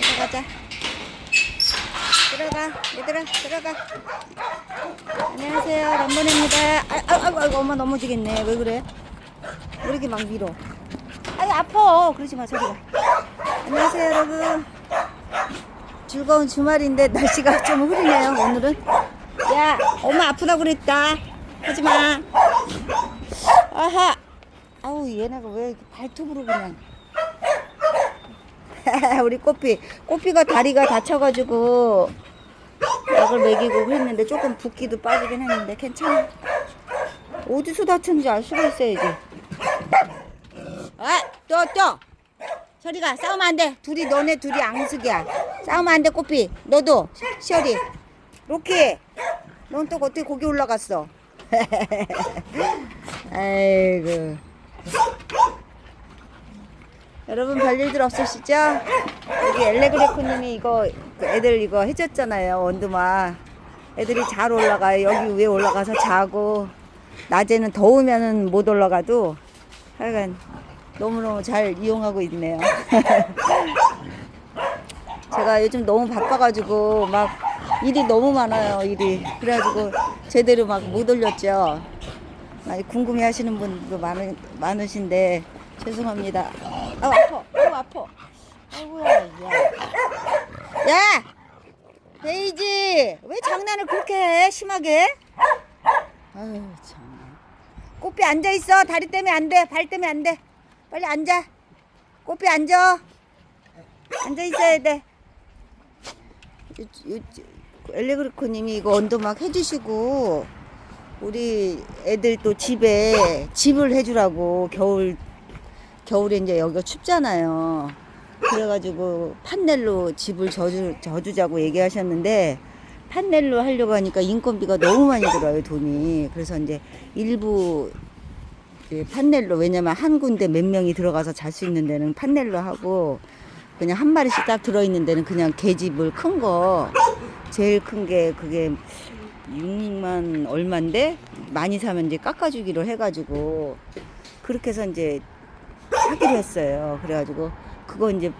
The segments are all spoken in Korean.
들어가자. 들어가, 얘들아, 들어가. 안녕하세요, 람보네입니다. 아, 아, 아, 아, 엄마 넘어지겠네. 왜 그래? 왜 이렇게 막 밀어? 아이, 아파. 그러지 마, 저리 가. 안녕하세요, 여러분. 즐거운 주말인데 날씨가 좀 흐리네요, 오늘은. 야, 엄마 아프다고 그랬다. 하지 마. 아하. 아우, 얘네가 왜 이렇게 발톱으로 그냥. 우리 꼬피. 꼬피가 다리가 다쳐가지고 약을 먹이고 했는데 조금 붓기도 빠지긴 했는데 괜찮아. 어디서 다쳤는지 알 수가 있어야지. 아, 또, 또. 저리 가. 싸우면 안 돼. 둘이, 너네 둘이 앙숙이야. 싸우면 안 돼, 꼬피. 너도. 시어리. 로키. 넌 또 어떻게 거기 올라갔어? 아이고. 여러분 별일들 없으시죠? 여기 엘레그레코님이 이거 그 애들 이거 해줬잖아요 원두막 애들이 잘 올라가요. 여기 위에 올라가서 자고 낮에는 더우면은 못 올라가도 하여간 너무너무 잘 이용하고 있네요. 제가 요즘 너무 바빠가지고 막 일이 너무 많아요 일이. 그래가지고 제대로 막 못 올렸죠 많이 궁금해 하시는 분도 많으, 많으신데 죄송합니다. 아 아파. 아우 아파. 아이고야. 야. 야. 데이지. 왜 장난을 그렇게 해? 심하게? 아유 참. 꽃비 앉아 있어. 다리 때문에 안 돼. 발 때문에 안 돼. 빨리 앉아. 꽃비 앉아. 앉아 있어야 돼. 엘레그리코님이 이거 언더 막 해주시고 우리 애들 또 집에 집을 해주라고 겨울 겨울에 이제 여기가 춥잖아요. 그래가지고 판넬로 집을 져주, 져주자고 얘기하셨는데 판넬로 하려고 하니까 인건비가 너무 많이 들어요 돈이. 그래서 이제 일부 판넬로 왜냐면 한 군데 몇 명이 들어가서 잘 수 있는 데는 판넬로 하고 그냥 한 마리씩 딱 들어있는 데는 그냥 개집을 큰 거 제일 큰 게 그게 6만 얼마인데 많이 사면 이제 깎아주기로 해가지고 그렇게 해서 이제 하기로 했어요. 그래가지고 그거 이제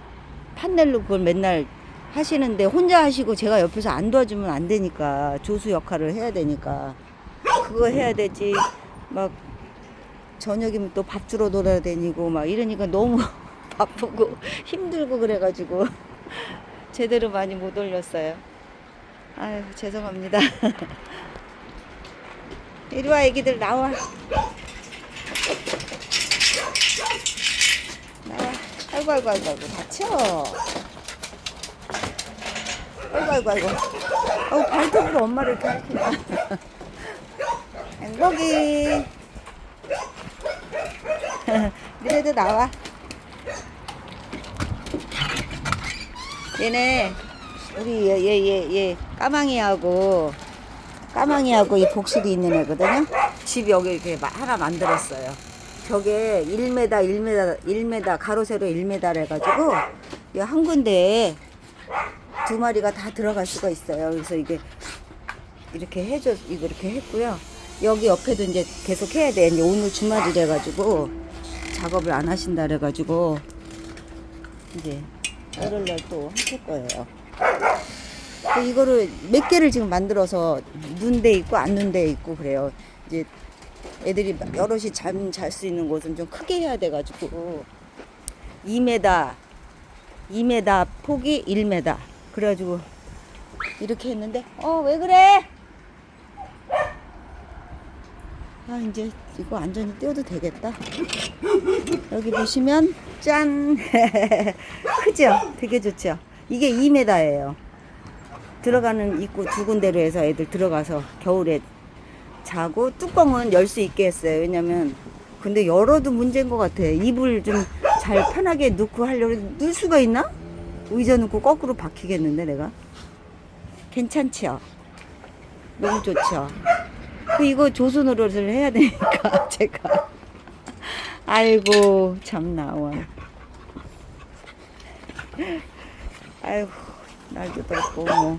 판넬로 그걸 맨날 하시는데 혼자 하시고 제가 옆에서 안 도와주면 안 되니까 조수 역할을 해야 되니까 그거 해야 되지 막 저녁이면 또 밥 주러 돌아다니고 막 이러니까 너무 바쁘고 힘들고 그래가지고 제대로 많이 못 올렸어요. 아유 죄송합니다. 이리 와 애기들 나와. 나와. 아이고 아이고 아이고 아이고 다쳐. 아이고 아이고 아이고. 아우 발톱으로 엄마를 할게요. 행복이. 니네도 나와. 얘네 우리 얘 얘 얘 까망이하고 까망이하고 이 복실이 있는 애거든요. 집 여기 이렇게 마- 하나 만들었어요. 저게 1m 1m 1m 가로 세로 1m 해가지고 이 한 군데에 두 마리가 다 들어갈 수가 있어요. 그래서 이게 이렇게 해줘 이거 이렇게 했고요. 여기 옆에도 이제 계속 해야 돼. 이제 오늘 주말이래 가지고 작업을 안 하신다 그래 가지고 이제 월요일 날또 하실 거예요. 근데 이거를 몇 개를 지금 만들어서 눈데 있고 안 눈데 있고 그래요. 이제 애들이 여럿이 잠 잘 수 있는 곳은 좀 크게 해야 돼 가지고 2m 2m 폭이 1m 그래가지고 이렇게 했는데 어 왜 그래? 아 이제 이거 완전히 떼어도 되겠다. 여기 보시면 짠 크죠? 되게 좋죠? 이게 2m예요. 들어가는 입구 두 군데로 해서 애들 들어가서 겨울에 자고 뚜껑은 열 수 있게 했어요. 왜냐면 근데 열어도 문제인 것 같아. 이불 좀 잘 편하게 넣고 하려고 넣을 수가 있나? 의자 넣고 거꾸로 박히겠는데 내가 괜찮죠? 너무 좋죠? 그 이거 조선으로를 해야 되니까 제가 아이고 참 나와 아이고 날도 덥고 뭐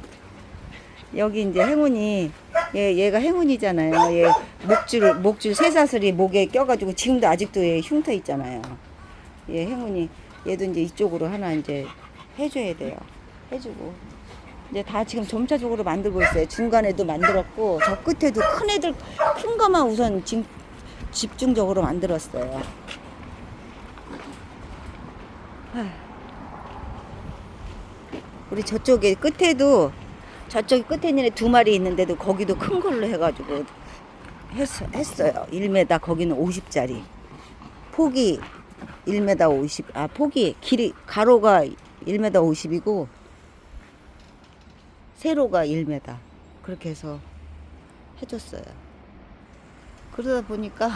여기 이제 행운이 얘 얘가 행운이잖아요 얘 목줄 목줄 쇠사슬이 목에 껴가지고 지금도 아직도 얘 흉터 있잖아요 얘 행운이 얘도 이제 이쪽으로 하나 이제 해줘야 돼요. 해주고 이제 다 지금 점차적으로 만들고 있어요. 중간에도 만들었고 저 끝에도 큰 애들 큰 거만 우선 지, 집중적으로 만들었어요. 하. 우리 저쪽에 끝에도 저쪽 끝에 있는 애 두 마리 있는데도 거기도 큰 걸로 해가지고 했, 했어요. 1m 거기는 50짜리. 폭이 1m 50, 아, 폭이 길이, 가로가 1m 50이고, 세로가 1m. 그렇게 해서 해줬어요. 그러다 보니까,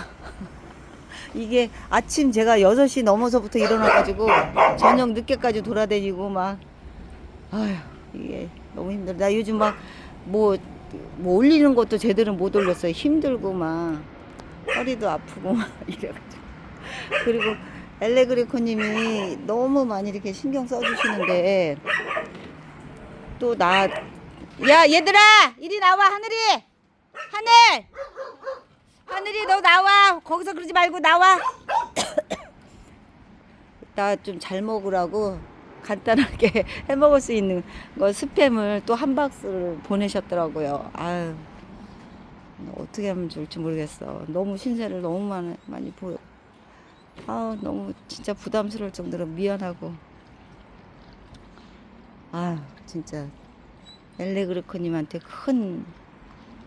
이게 아침 제가 6시 넘어서부터 일어나가지고, 저녁 늦게까지 돌아다니고, 막, 아휴, 이게 너무 힘들어. 나 요즘 막, 뭐, 뭐 올리는 것도 제대로 못 올렸어요. 힘들고 막, 허리도 아프고 막 이래가지고. 그리고 엘레그리코 님이 너무 많이 이렇게 신경 써주시는데 또 나 야 얘들아 이리 나와 하늘이 하늘 하늘이 너 나와 거기서 그러지 말고 나와 나 좀 잘 먹으라고 간단하게 해 먹을 수 있는 거 스팸을 또 한 박스를 보내셨더라고요. 아유 어떻게 하면 좋을지 모르겠어. 너무 신세를 너무 많이, 많이 보여. 아 너무 진짜 부담스러울 정도로 미안하고. 아 진짜 엘레그르코님한테 큰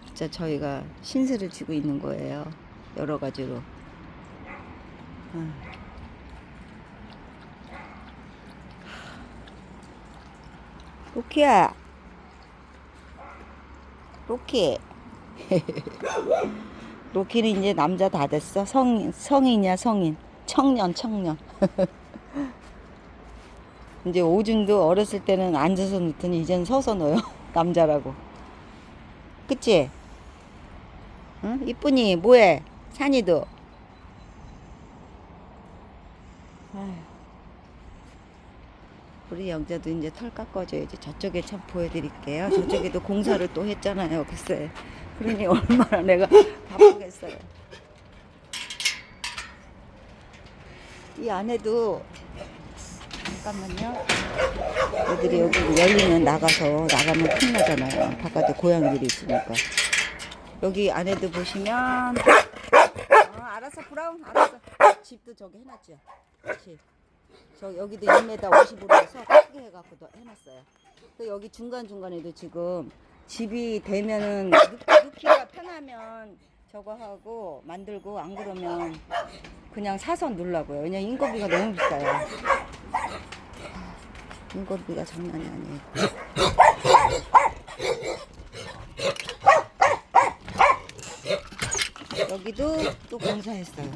진짜 저희가 신세를 지고 있는 거예요. 여러 가지로. 아. 로키야. 로키. 로키는 이제 남자 다 됐어. 성 성인이야 성인. 청년 청년. 이제 오줌도 어렸을 때는 앉아서 놓더니 이젠 서서 넣어요. 남자라고. 그치? 응? 이쁜이 뭐해? 산이도? 아휴. 우리 영자도 이제 털 깎아줘야지 저쪽에 참 보여드릴게요 저쪽에도 공사를 또 했잖아요 글쎄 그러니 얼마나 내가 바쁘겠어요 이 안에도 잠깐만요. 애들이 여기 열리면 나가서 나가면 큰일 나잖아요. 바깥에 고양이들이 있으니까. 여기 안에도 보시면 어, 알았어 브라운 알았어. 집도 저기 해놨죠. 집. 저 여기도 1m 50으로 해서 크게 해갖고 도 해놨어요. 그 여기 중간 중간에도 지금 집이 되면은 넣- 넣기가 편하면 저거 하고 만들고 안 그러면 그냥 사서 놀라고요. 왜냐면 인건비가 너무 비싸요. 인건비가 장난이 아니에요. 여기도 또 공사했어요.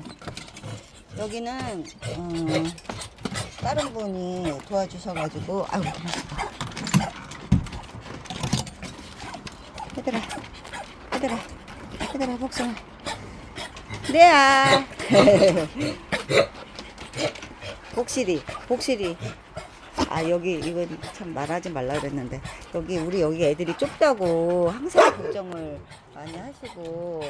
여기는 어, 다른 분이 도와주셔가지고 아이고 고맙다. 얘들아 얘들아 얘들아 복숭아. 네야 복실이 복실이. 아 여기 이건 참 말하지 말라 그랬는데. 여기 우리 여기 애들이 좁다고 항상 걱정을 많이 하시고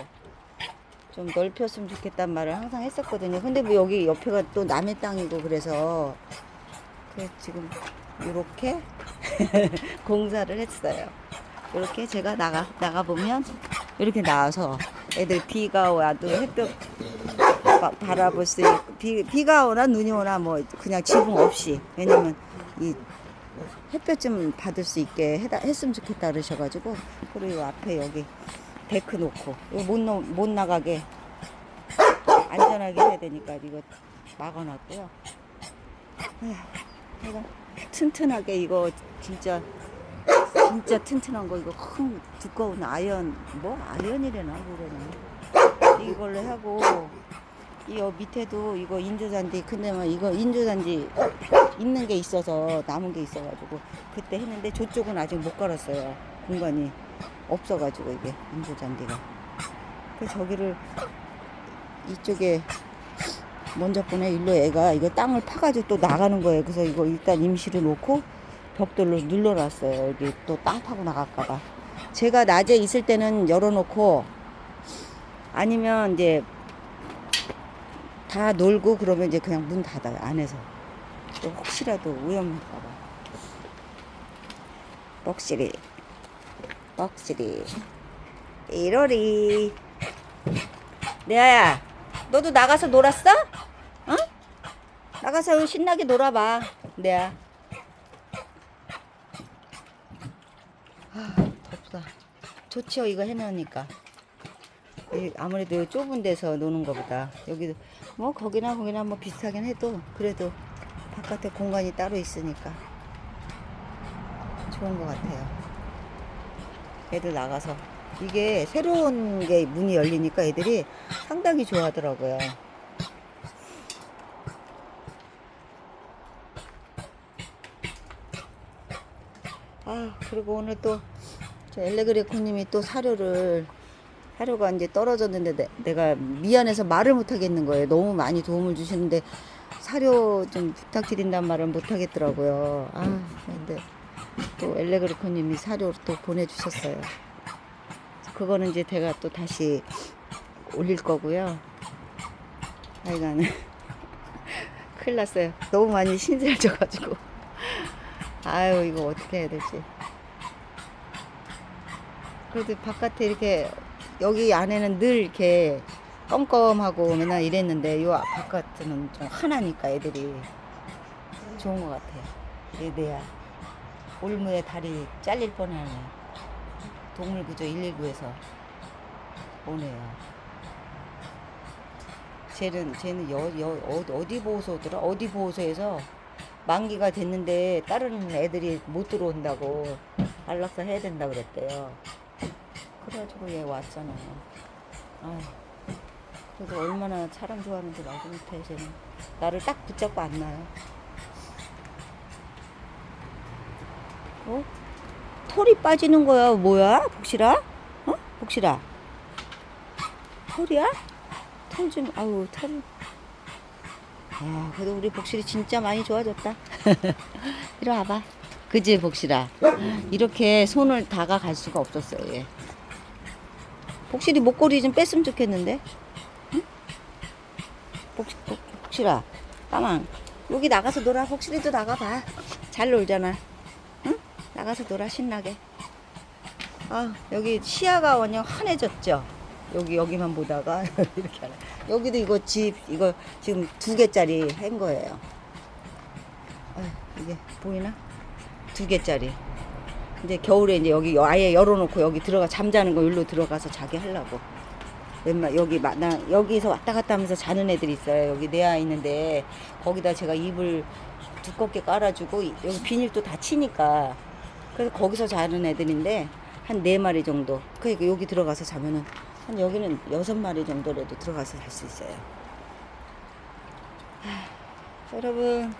좀 넓혔으면 좋겠단 말을 항상 했었거든요. 근데 뭐 여기 옆에가 또 남의 땅이고 그래서 그 지금 이렇게 공사를 했어요. 이렇게 제가 나가 나가 보면 이렇게 나와서 애들 비가 와도 햇볕 바, 바라볼 수 있고 비, 비가 오나 눈이 오나 뭐 그냥 지붕 없이. 왜냐면 이 햇볕 좀 받을 수 있게 해다, 했으면 좋겠다 그러셔가지고 그리고 앞에 여기 데크 놓고. 이거 못, 넣- 못 나가게 안전하게 해야 되니까 이거 막아놨고요. 내가 튼튼하게 이거 진짜 진짜 튼튼한 거 이거 큰 두꺼운 아연 뭐 아연이래나 뭐래나 이걸로 하고 이 여 밑에도 이거 인조잔디 근데 막 이거 인조잔디 있는 게 있어서 남은 게 있어가지고 그때 했는데 저쪽은 아직 못 갈았어요 공간이 없어가지고 이게 인조잔디가. 그 저기를 이쪽에 먼저 보내 일로 애가 이거 땅을 파가지고 또 나가는 거예요. 그래서 이거 일단 임시로 놓고 벽돌로 눌러놨어요. 여기 또 땅 파고 나갈까봐. 제가 낮에 있을 때는 열어놓고 아니면 이제 다 놀고 그러면 이제 그냥 문 닫아요 안에서. 또 혹시라도 위험할까봐. 뻑시리 뻑시리 이러리 레아야 너도 나가서 놀았어? 어? 나가서 신나게 놀아봐 레아 아 덥다 좋지요 이거 해놓으니까 이 아무래도 좁은 데서 노는 것보다 여기도 뭐 거기나 거기나 뭐 비슷하긴 해도 그래도 바깥에 공간이 따로 있으니까 좋은 것 같아요. 애들 나가서 이게 새로운 게 문이 열리니까 애들이 상당히 좋아하더라고요. 아 그리고 오늘 또저 엘레그레코님이 또 사료를 사료가 이제 떨어졌는데 내, 내가 미안해서 말을 못 하겠는 거예요. 너무 많이 도움을 주시는데 사료 좀 부탁드린단 말을 못 하겠더라고요. 아 근데 또 엘레그레코님이 사료 또 보내주셨어요. 그거는 이제 제가 또 다시 올릴 거고요. 하여간 큰일 났어요. 너무 많이 신세해져가지고 아유 이거 어떻게 해야 될지. 그래도 바깥에 이렇게 여기 안에는 늘 이렇게 껌껌하고 맨날 이랬는데 요 바깥은 좀 하나니까 애들이 좋은 것 같아요. 얘 내야 올무에 다리 잘릴 뻔하네. 동물구조 119에서 오네요. 쟤는 쟤는 여, 여 어- 어디 보호소더라? 어디 보호소에서 만기가 됐는데 다른 애들이 못 들어온다고 안락사 해야 된다 그랬대요. 그래가지고 얘 왔잖아요. 아휴, 그래도 얼마나 사람 좋아하는지 말도 못해, 쟤는. 나를 딱 붙잡고 안 놔요. 어? 털이 빠지는 거야, 뭐야? 복실아? 어? 복실아? 털이야? 털 좀, 아우, 털. 야, 그래도 우리 복실이 진짜 많이 좋아졌다. 이리 와봐. 그지, 복실아? 이렇게 손을 다가갈 수가 없었어요, 얘. 복실이 목걸이 좀 뺐으면 좋겠는데? 응? 복, 복, 복실아, 까망. 여기 나가서 놀아. 복실이도 나가봐. 잘 놀잖아. 응? 나가서 놀아, 신나게. 아, 여기 시야가 완전 환해졌죠? 여기, 여기만 보다가 이렇게 하네. 여기도 이거 집, 이거 지금 두 개짜리 한 거예요. 아, 이게 보이나? 두 개짜리. 이제 겨울에 이제 여기 아예 열어놓고 여기 들어가 잠자는 거 일로 들어가서 자게 하려고. 웬만 여기 마- 나 여기서 왔다 갔다 하면서 자는 애들이 있어요. 여기 내 아이 있는데 거기다 제가 이불 두껍게 깔아주고 이- 여기 비닐도 다 치니까 그래서 거기서 자는 애들인데 한 네 마리 정도. 그러니까 여기 들어가서 자면은 한 여기는 여섯 마리 정도라도 들어가서 잘 수 있어요. 하, 여러분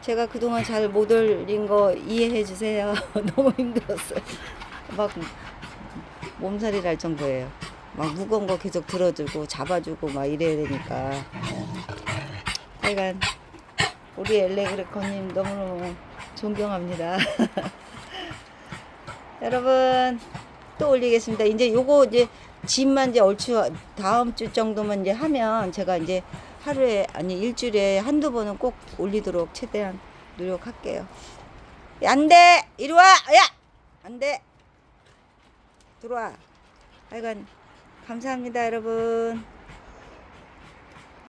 제가 그동안 잘 못 올린 거 이해해 주세요. 너무 힘들었어요. 막 몸살이 날 정도예요. 막 무거운 거 계속 들어주고 잡아주고 막 이래야 되니까. 하여간 우리 엘레그레커님 너무너무 존경합니다. 여러분 또 올리겠습니다. 이제 요거 이제 집만 이제 얼추 다음 주 정도만 이제 하면 제가 이제 하루에 아니 일주일에 한두 번은 꼭 올리도록 최대한 노력할게요. 안 돼 이리 와, 야 안 돼 들어와. 하여간 감사합니다 여러분.